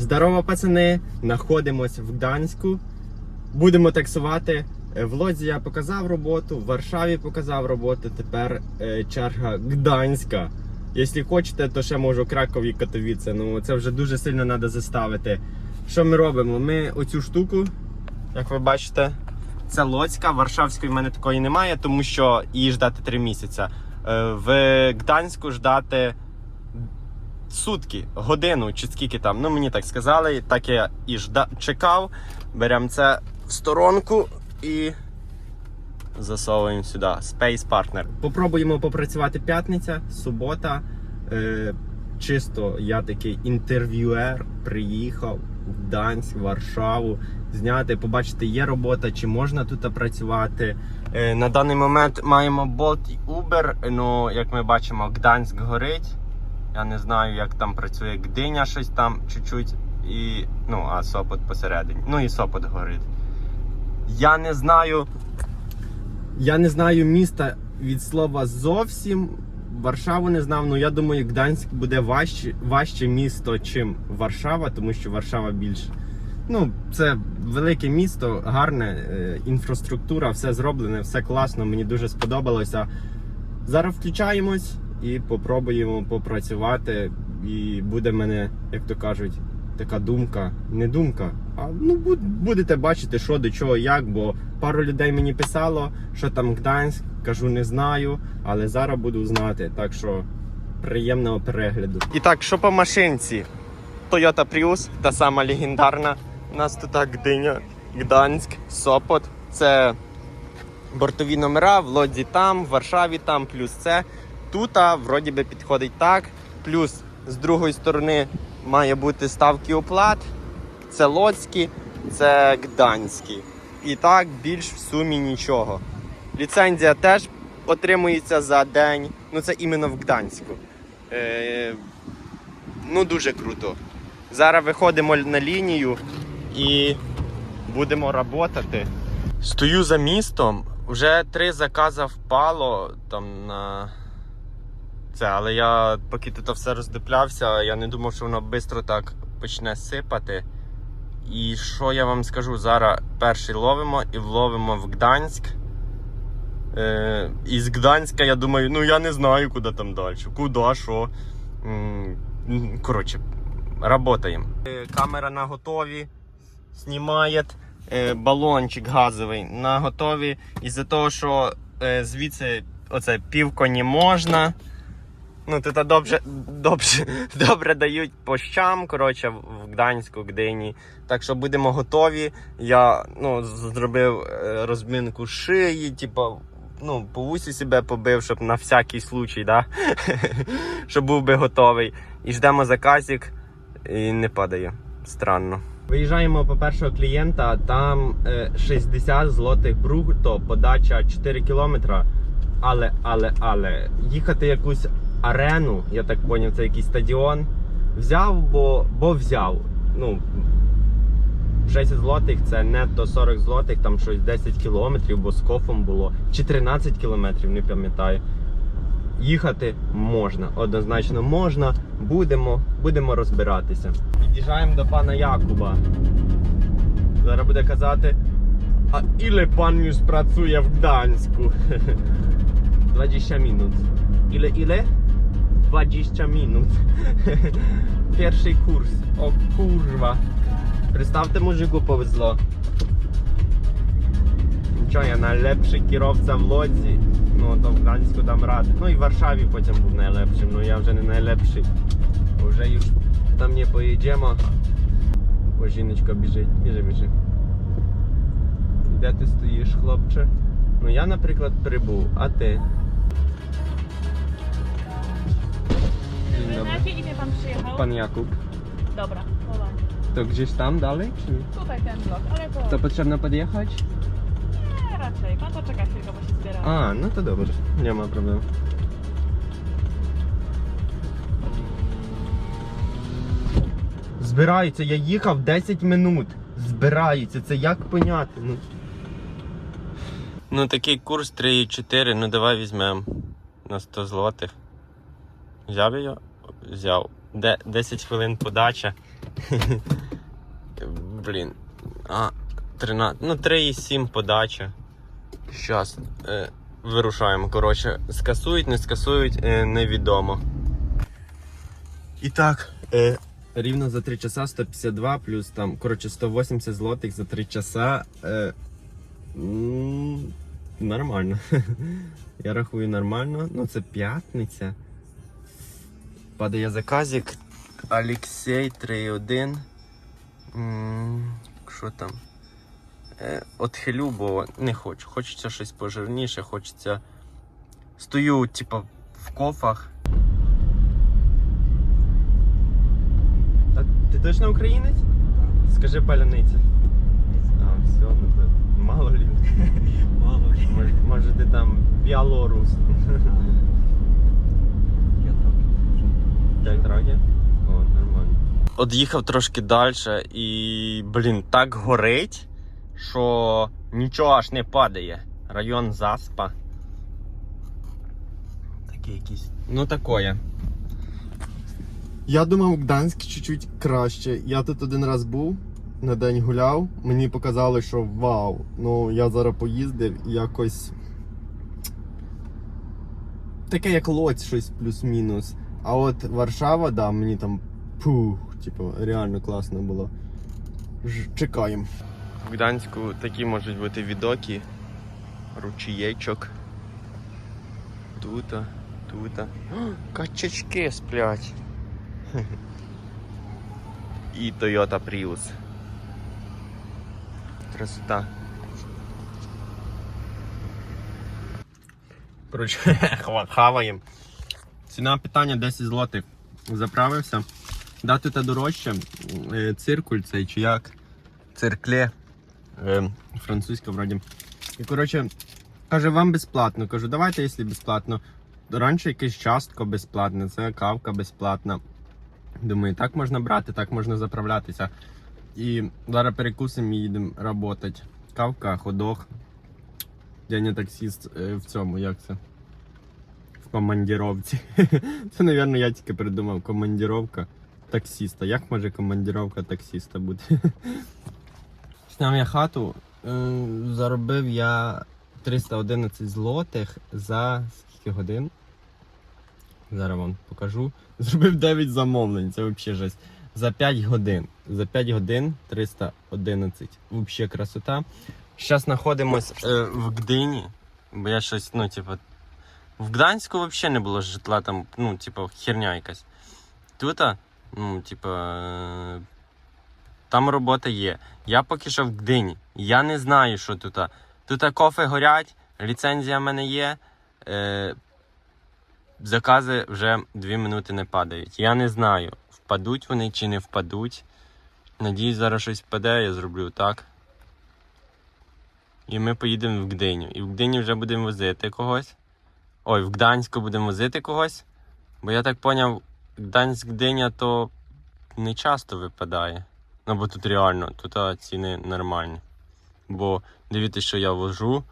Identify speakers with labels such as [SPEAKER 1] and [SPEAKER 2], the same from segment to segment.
[SPEAKER 1] Здорово, пацани! Знаходимось в Гданську. Будемо таксувати. Е, В Лодзі я показав роботу, в Варшаві показав роботу. Тепер е, черга Гданська. Якщо хочете, то ще можу Краков і Катовіце. Ну це вже дуже сильно треба заставити. Що ми робимо? Ми оцю штуку, як ви бачите, це Лоцька. Варшавської в мене такої немає, тому що її ждати 3 місяці. Е, В Гданську ждати сутки, годину чи скільки там. Ну мені так сказали, так я і жда... чекав. Беремо це в сторонку і засовуємо сюди. Space Partner. Попробуємо попрацювати п'ятниця, субота. Е, чисто я такий інтерв'юер, приїхав в Гданськ, Варшаву. Зняти, побачити, є робота, чи можна тут працювати. Е, на даний момент маємо Bolt і Uber. Ну, як ми бачимо, Гданськ горить. Я не знаю, як там працює Гдиня, щось там чуть-чуть. І, ну, а Сопот посередині. Ну і Сопот горить. Я не знаю. Я не знаю міста від слова зовсім. Варшаву не знав. Ну я думаю, Гданськ буде важче, важче місто, чим Варшава, тому що Варшава більш. Ну, це велике місто, гарне, е, інфраструктура, все зроблене, все класно, мені дуже сподобалося. Зараз включаємось і попробуємо попрацювати. І буде мене, як то кажуть, така думка, не думка, а ну будете бачити, що до чого, як, бо пару людей мені писало, що там Гданськ, кажу, не знаю, але зараз буду знати. Так що приємного перегляду. І так, що по машинці? Toyota Prius, та сама легендарна. У нас тут так Гдиня, Гданськ, Сопот. Це бортові номера, в Лодзі там, в Варшаві там, плюс це. Тут вроді би підходить так. Плюс з другої сторони має бути ставки оплат. Це Лодські, це Гданські. І так більш в сумі нічого. Ліцензія теж отримується за день. Ну це іменно в Гданську. Е, ну дуже круто. Зараз виходимо на лінію і будемо працювати. Стою за містом, вже три закази впало там на це, але я поки тут все роздиплявся, я не думав, що воно швидко так почне сипати. І що я вам скажу? Зараз перший ловимо і вловимо в Гданськ. Е, із Гданська я думаю, ну я не знаю, куди там далі. Куди, що. Коротше, работаємо. Е, Камера на готові. Знімає е, балончик газовий на готові. Із-за того, що е, звідси оце півко не можна. Ну, тут добре, добре, добре дають по щам, коротше, в Гданську, Гдині. Так що будемо готові. Я ну, зробив е, розминку шиї, типу, ну, по вусі себе побив, щоб на всякий случай, да? щоб був би готовий. І ждемо заказик і не падає. Странно. Виїжджаємо по першого клієнта, там е, 60 злотих брутто, подача 4 кілометра. Але, але, але, їхати якусь арену, я так зрозумів, це якийсь стадіон. Взяв, бо, бо взяв. Ну, 60 злотих це нетто 40 злотих, там щось 10 кілометрів, бо з кофом було. Чи 13 кілометрів, не пам'ятаю. Їхати можна, однозначно можна. Будемо, будемо розбиратися. Під'їжджаємо до пана Якуба. Зараз буде казати, а іле пан już працює в Гданську? 20 minut. Ile, ile? 20 minut. Pierwszy kurs. O kurwa. Представте, мужику повезло. Нічого, я найлепший кіровця в лодзі. Ну, то в Гданську дам ради. Ну і в Варшаві потім був найлепшим, ну я вже не найлепший. Бо Вже już там не поїдемо. О, жіночка біжить, біжи, біжи. Де ти стоїш, хлопче? Ну я, наприклад, прибув, а ти? Dzień
[SPEAKER 2] Na jakie imię pan przyjechał?
[SPEAKER 1] Pan Jakub.
[SPEAKER 2] Dobra, Pola.
[SPEAKER 1] To gdzieś tam dalej? Czy...
[SPEAKER 2] Tutaj ten blok, ale to
[SPEAKER 1] To potrzebno podjechać?
[SPEAKER 2] nie, raczej. Pan poczeka chwilkę, bo się zbiera.
[SPEAKER 1] A, no to dobrze. Nie ma problemu. Збираються, я їхав 10 минут. Збираються, це як поняти? Ну, ну такий курс 3,4, ну давай візьмемо на 100 злотих. Взяв його? Взяв. Де 10 хвилин подача. Блін. А, 13. Ну, 3,7 подача. Щас. Е, вирушаємо. Коротше, скасують, не скасують, е, невідомо. І так, е, рівно за 3 часа 152 плюс там, коротше, 180 злотих за 3 часа. Е, м, нормально. Я рахую нормально. Ну, це п'ятниця. Падає заказик. Алексей 3.1. Що там? Е, Отхилю, бо не хочу. Хочеться щось пожирніше, хочеться. Стою, типа, в кофах. А ти точно українець? Скажи паляниця. А, все, ну то мало лі.
[SPEAKER 3] Мало ли.
[SPEAKER 1] Може, може ти там білорус. П'ять років? О, нормально. Од'їхав трошки далі і, блін, так горить, що нічого аж не падає. Район Заспа. Такий якийсь. Ну такое. Я думав, Гданськ чуть-чуть краще. Я тут один раз був, на день гуляв. Мені показали, що вау. Ну, я зараз поїздив і якось. Таке як Лоць, щось плюс-мінус. А от Варшава, да, мені там пух, типу, реально класно було. Чекаємо. В Гданську такі можуть бути відоки, ручієчок. Тута, тута. Качачки сплять. І Toyota Prius. Красота. Коротше, хаваємо. Ціна питання 10 злотих. Заправився. Да, тут дорожче. Е, Циркуль цей чи як? Циркле. Е, Французька вроді. І коротше, каже, вам безплатно. Кажу, давайте, якщо безплатно. Раніше якесь частко безплатне, це кавка безплатна. Думаю, так можна брати, так можна заправлятися. І зараз перекусимо і їдемо працювати. Кавка, ходох. Я не таксист е, в цьому, як це? Командіровці. Це, мабуть, я тільки придумав командіровка таксиста. Як може командіровка таксиста бути? Сняв я хату, е, заробив я 311 злотих за скільки годин? Зараз вам покажу. Зробив 9 замовлень, це взагалі жесть. За 5 годин. За 5 годин 311. Взагалі красота. Зараз знаходимось е, в Гдині, бо я щось, ну, типу, в Гданську взагалі не було житла, там, ну, типу, херня якась. Тут, ну, типу, там робота є. Я поки що в Гдині. Я не знаю, що тут. Тут кофе горять, ліцензія в мене є. Е, закази вже 2 минути не падають. Я не знаю, впадуть вони чи не впадуть. Надіюсь, зараз щось впаде, я зроблю так. І ми поїдемо в Гдиню. І в Гдині вже будемо возити когось. Ой, в Гданську будемо возити когось. Бо я так поняв, Гданськ-Гдиня то не часто випадає. Ну, бо тут реально, тут ціни нормальні. Бо дивіться, що я вожу.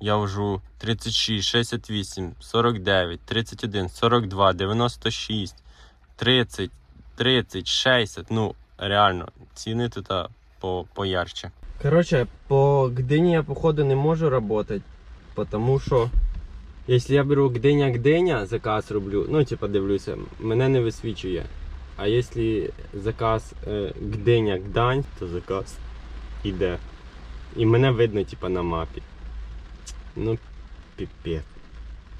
[SPEAKER 1] Я вожу 36, 68, 49, 31, 42, 96, 30, 30, 60. Ну, реально, ціни тут по, поярче. Короче, по Гдині я походу не можу работать, потому що якщо я беру Гдиня-Гдиня, заказ роблю, ну типа дивлюся, мене не висвічує. А якщо заказ е, Гдиня-Гдань, то заказ іде. І мене видно типа на мапі. Ну, піпець.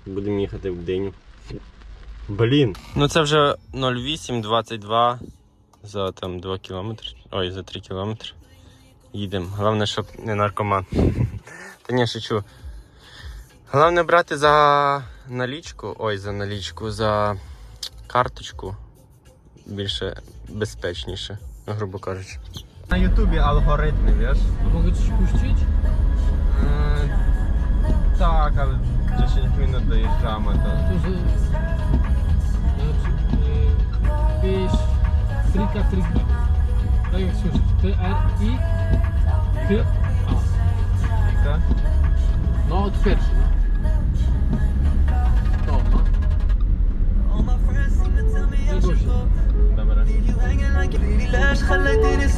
[SPEAKER 1] Будемо їхати в Гдиню. Блін. Ну це вже 08.22 за там 2 кілометри. Ой, за 3 кілометри. Їдемо. Головне, щоб не наркоман. Та ні, шучу. Головне брати за налічку. Ой, за налічку, за карточку. Більше безпечніше, грубо кажучи. На Ютубі алгоритми, wiesz?
[SPEAKER 3] Mogę coś puścić?
[SPEAKER 1] Так, але 10 минут доїжджаємо. То...
[SPEAKER 3] To, że... Znaczy... Yy, pisz... Trika, trika. Tak jak słyszysz. T-R-I... K-A.
[SPEAKER 1] Тріка.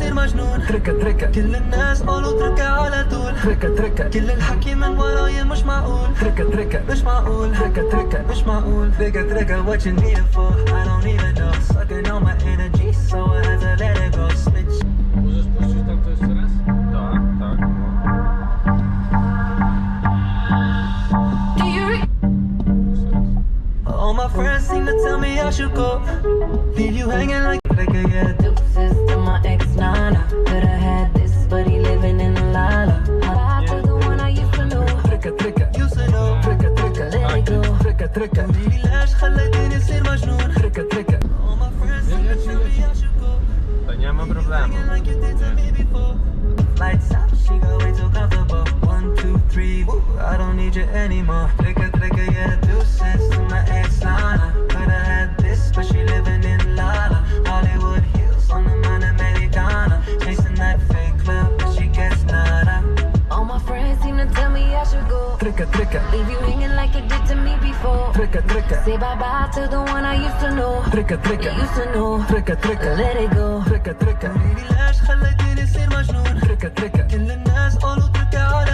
[SPEAKER 4] بصير مجنون تركة تركة كل الناس قالوا تركة على طول تركة تركة كل الحكي من وراي مش معقول تركة تركة مش معقول تركة تركة مش معقول تركة تركة what you need it for I don't even know sucking on my energy so I had to let it go switch All my friends seem to tell me I should go Leave you hanging like Like I got
[SPEAKER 5] deuces to my ex
[SPEAKER 4] تركة تركة قوليلي ليش نصير مجنون تركة تركة nie ma problemu. Lights out, she go way too comfortable. One, two, three, woo, I don't need you anymore. Tricka, tricka,
[SPEAKER 5] Say bye bye to the one I used to know. Tricka
[SPEAKER 4] tricka.
[SPEAKER 5] Used to know.
[SPEAKER 4] Tricka tricka.
[SPEAKER 5] Let it go.
[SPEAKER 4] Tricka tricka.